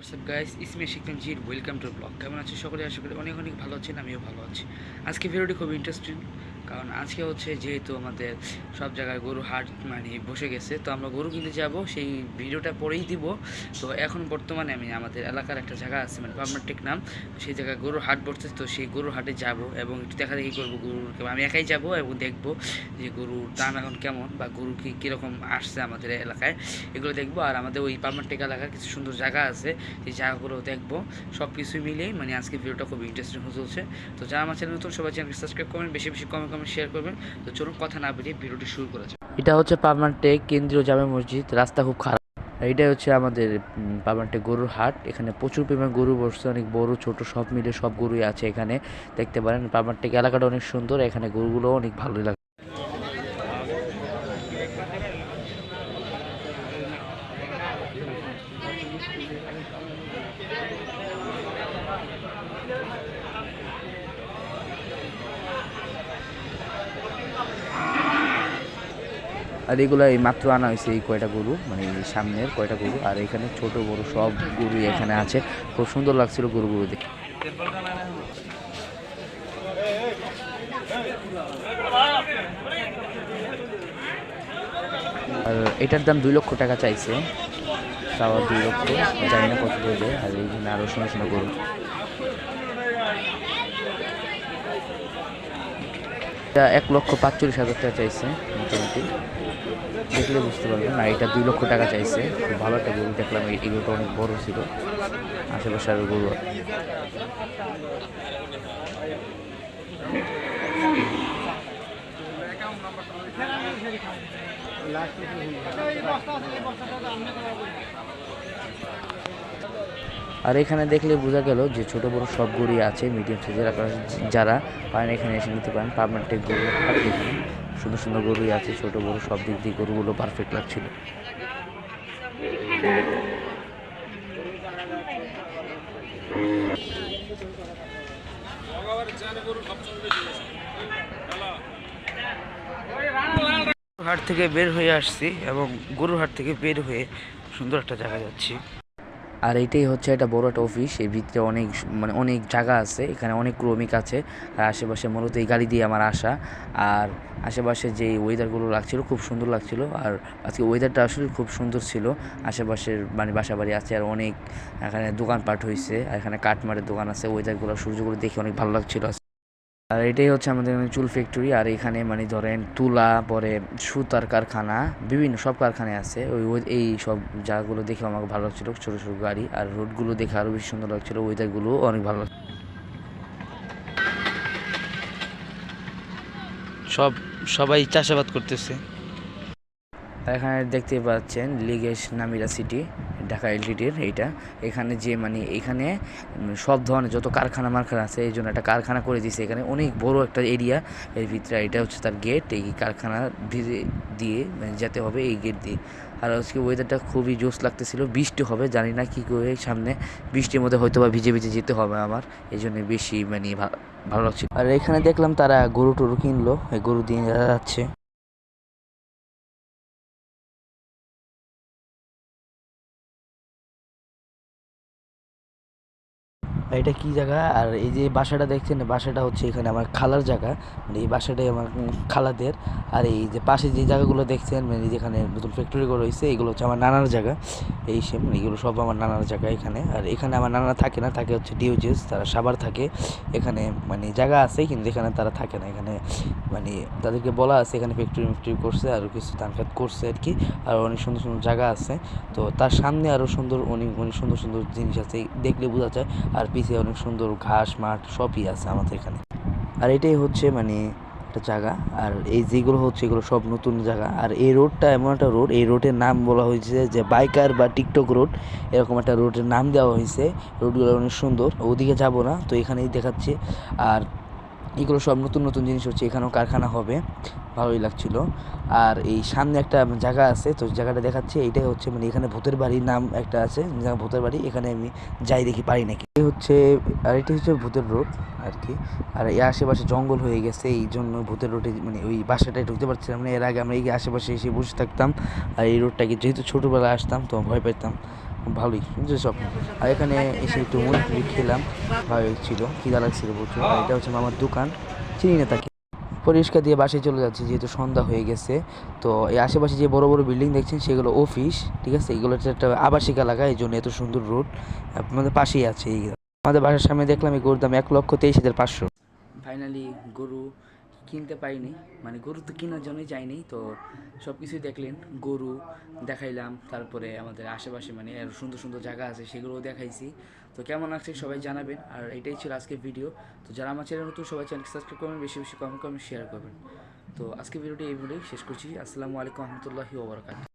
WhatsApp guys ইসমি জি welcome to blog কেমন আছে? সকলে আশা করি অনেক অনেক ভালো আছেন, আমিও ভালো আছি। আজকে ভিডিওটি খুব ইন্টারেস্টিং কারণ আজকে হচ্ছে যেহেতু আমাদের সব জায়গায় গরু হাট মানে বসে গেছে, তো আমরা গরু কিনতে যাব, সেই ভিডিওটা পরেই দিব। তো এখন বর্তমানে আমি আমাদের এলাকার একটা জায়গা আছে মানে পারমাটেক নাম, সেই জায়গায় গরুর হাট বসছে, তো সেই গরুর হাটে যাব এবং একটু দেখা দেখি করব গরুর আমি একাই যাব এবং দেখব যে গরুর দাম এখন কেমন বা গরু কি কীরকম আসছে আমাদের এলাকায়, এগুলো দেখব। আর আমাদের ওই পারমাটেক এলাকার কিছু সুন্দর জায়গা আছে, সেই জায়গাগুলো দেখব। সব কিছু মিলিয়ে মানে আজকে ভিডিওটা খুব ইন্টারেস্টিং হতে চলছে। তো যারা আমার চ্যানেল নতুন, সবাই চ্যানেলকে সাবস্ক্রাইব করবেন, বেশি বেশি কমেন্ট কমেন্ট শেয়ার করবেন। তো চলুন কথা না বেরিয়ে ভিডিওটি শুরু করা যাক। এটা হচ্ছে পাবনাটেক কেন্দ্রীয় জামে মসজিদ। রাস্তা খুব খারাপ। আর এইটাই হচ্ছে আমাদের পাবনাটেক গরুর হাট। এখানে প্রচুর পরিমাণ গরু বসছে। অনেক বড়, ছোট সব মিলে সব গরুই আছে এখানে। দেখতে পারেন পাবনাটেক এলাকাটা অনেক সুন্দর। এখানে গরুগুলো অনেক ভালোই লাগে। আর এগুলো এই মাত্র আনা হয়েছে এই কয়টা গরু মানে সামনের কয়টা গরু, আর এখানে ছোট, বড় সব গরু এখানে আছে। খুব সুন্দর লাগছিল গরুগুলো দেখে। আর এটার দাম দুই লক্ষ টাকা চাইছে, তাও দুই লক্ষ, জানি না কত দেবে, আর এই জন্য আরও শোনো শোনো গরু। এটা এক লক্ষ পাঁচচল্লিশ হাজার টাকা চাইছে মোটামুটি দেখলে বুঝতে পারবেন, আর এটা দুই লক্ষ টাকা চাইছে। খুব ভালো একটা গরু দেখলাম, এই এগুলোটা অনেক বড় ছিল। আশেপাশে আরও গরু। আর এখানে দেখলে বোঝা গেল যে ছোট বড় সব গরুই আছে মিডিয়াম সাইজের আপনারা যারা পারেন এখানে এসে নিতে পারেন। পারমানেন্টের গরু সুন্দর সুন্দর গরুই আছে, ছোট বড় সব দিক দিয়ে গরুগুলো পারফেক্ট লাগছিল। হাট থেকে বের হয়ে আসছি এবং গরুর হাট থেকে বের হয়ে সুন্দর একটা জায়গা যাচ্ছি। আর এটাই হচ্ছে একটা বড় একটা অফিস এর ভিতরে অনেক মানে অনেক জায়গা আছে, এখানে অনেক ক্রমিক আছে, আর আশেপাশে মূলত এই গাড়ি দিয়ে আমার আসা, আর আশেপাশে যে ওয়েদারগুলো লাগছিল খুব সুন্দর লাগছিল, আর আজকে ওয়েদারটা আসলে খুব সুন্দর ছিল, আশেপাশের মানে বাসা বাড়ি আছে, আর অনেক এখানে দোকানপাট হয়েছে আর এখানে কাঠমারের দোকান আছে ওয়েদারগুলো সূর্যগুলো দেখে অনেক ভালো লাগছিল আর এটাই হচ্ছে আমাদের এখানে চুল ফ্যাক্টরি আর এখানে মানে ধরেন তুলা, পরে সুতার কারখানা, বিভিন্ন সব কারখানায় আছে। ওই এই সব জায়গাগুলো দেখে আমাকে ভালো লাগছিল, ছোটো ছোটো গাড়ি। আর রোডগুলো দেখে আরও বেশি সুন্দর লাগছিল ওয়েদারগুলো অনেক ভালো লাগছিল। সব, সবাই চাষাবাদ করতেছে। এখানে দেখতে পাচ্ছেন লিগেশ নামিরা সিটি, ঢাকা এলটিডির এইটা। এখানে যে মানে এখানে সব ধরনের যত কারখানা মারখানা আছে, এই জন্য একটা কারখানা করে দিয়েছে। এখানে অনেক বড় একটা এরিয়া। এর ভিতরে এটা হচ্ছে তার গেট এই কারখানা দিয়ে মানে যেতে হবে এই গেট দিয়ে। আর আজকে ওয়েদারটা খুবই জোস লাগতেছিল। বৃষ্টি হবে, জানি না কী করে সামনে। বৃষ্টির মধ্যে হয়তো বা ভিজে ভিজে যেতে হবে আমার। এই জন্য বেশি মানে ভালো লাগছিল। আর এখানে দেখলাম তারা গরু টরু কিনলো। এই গরু দিয়ে যাচ্ছে। এটা কি জায়গা? আর এই যে বাসাটা দেখছেন, বাসাটা হচ্ছে এখানে আমার খালার জায়গা। মানে এই বাসাটাই আমার খালাদের। আর এই যে পাশে যে জায়গাগুলো দেখছেন মানে যেখানে নতুন ফ্যাক্টরিগুলো রয়েছে এগুলো হচ্ছে আমার নানার জায়গা। এই সেম এগুলো সব আমার নানার জায়গা এখানে। আর এখানে আমার নানা থাকে না, থাকে হচ্ছে ডিওজেস তারা সাবার থাকে। এখানে মানে জায়গা আছে, কিন্তু এখানে তারা থাকে না। এখানে মানে তাদেরকে বলা আছে, এখানে ফ্যাক্টরি ফ্যাক্টরি করছে, আর কিছু ধানখাত করছে আর কি। আর অনেক সুন্দর সুন্দর জায়গা আছে। তো তার সামনে আরও সুন্দর, অনেক অনেক সুন্দর সুন্দর জিনিস আছে, দেখলে বোঝা যায়। আর পিছে অনেক সুন্দর ঘাস, মাঠ, সবই আছে আমাদের এখানে। আর এটাই হচ্ছে মানে একটা জায়গা। আর এই যেগুলো হচ্ছে, এগুলো সব নতুন জায়গা। আর এই রোডটা এমন একটা রোড, এই রোডের নাম বলা হয়েছে যে বাইকার বা টিকটক রোড। এরকম একটা রোডের নাম দেওয়া হয়েছে। রোডগুলো অনেক সুন্দর। ওদিকে যাব না, তো এখানেই দেখাচ্ছে। আর এগুলো সব নতুন নতুন জিনিস হচ্ছে, এখানেও কারখানা হবে, ভালোই লাগছিল। আর এই সামনে একটা জায়গা আছে, তো জায়গাটা দেখাচ্ছে, এইটাই হচ্ছে মানে এখানে ভূতের বাড়ির নাম একটা আছে যা ভূতের বাড়ি, এখানে আমি যাই দেখি, পারি নাকি। এই হচ্ছে, আর এটি হচ্ছে ভূতের রোড আর কি। আর এই আশেপাশে জঙ্গল হয়ে গেছে, এই জন্য ভূতের রোডে মানে ওই বাসাটায় ঢুকতে পারছিলাম না। এর আগে আমরা এই আশেপাশে এসে বসে থাকতাম, আর এই রোডটাকে যেহেতু ছোটোবেলায় আসতাম, তো ভয় পেতাম। ভালোই যেসব আর এখানে এসে একটু মুড়ি খেলাম, ভালোই ছিল, খিদা লাগছিল প্রচুর। আর এটা হচ্ছে মামার দোকান, চিনি না তাকে। পরিষ্কার দিয়ে বাসায় চলে যাচ্ছি, যেহেতু সন্ধ্যা হয়ে গেছে। তো এই আশেপাশে যে বড় বড় বিল্ডিং দেখছেন, সেগুলো অফিস, ঠিক আছে? এগুলো হচ্ছে একটা আবাসিক এলাকা, এই জন্য এত সুন্দর রোড। আমাদের পাশেই আছে এই। আমাদের বাসার সামনে দেখলাম এই গরুর দাম এক লক্ষ তেইশ হাজার পাঁচশো। ফাইনালি গরু কিনতে পাইনি মানে গরু তো কেনার জন্যই যাইনি। তো সব কিছুই দেখলেন, গরু দেখাইলাম, তারপরে আমাদের আশেপাশে মানে আরও সুন্দর সুন্দর জায়গা আছে, সেগুলোও দেখাইছি। তো কেমন আছে সবাই জানাবেন। আর এটাই ছিল আজকের ভিডিও। তো যারা আমার চ্যানেল নতুন, সবাই চ্যানেল সাবস্ক্রাইব করবেন, বেশি বেশি কমেন্ট করবেন শেয়ার করবেন। তো আজকে ভিডিওটি এই বলেই শেষ করছি। আসসালামু আলাইকুম, রহমতুল্লাহি ওবরাকাত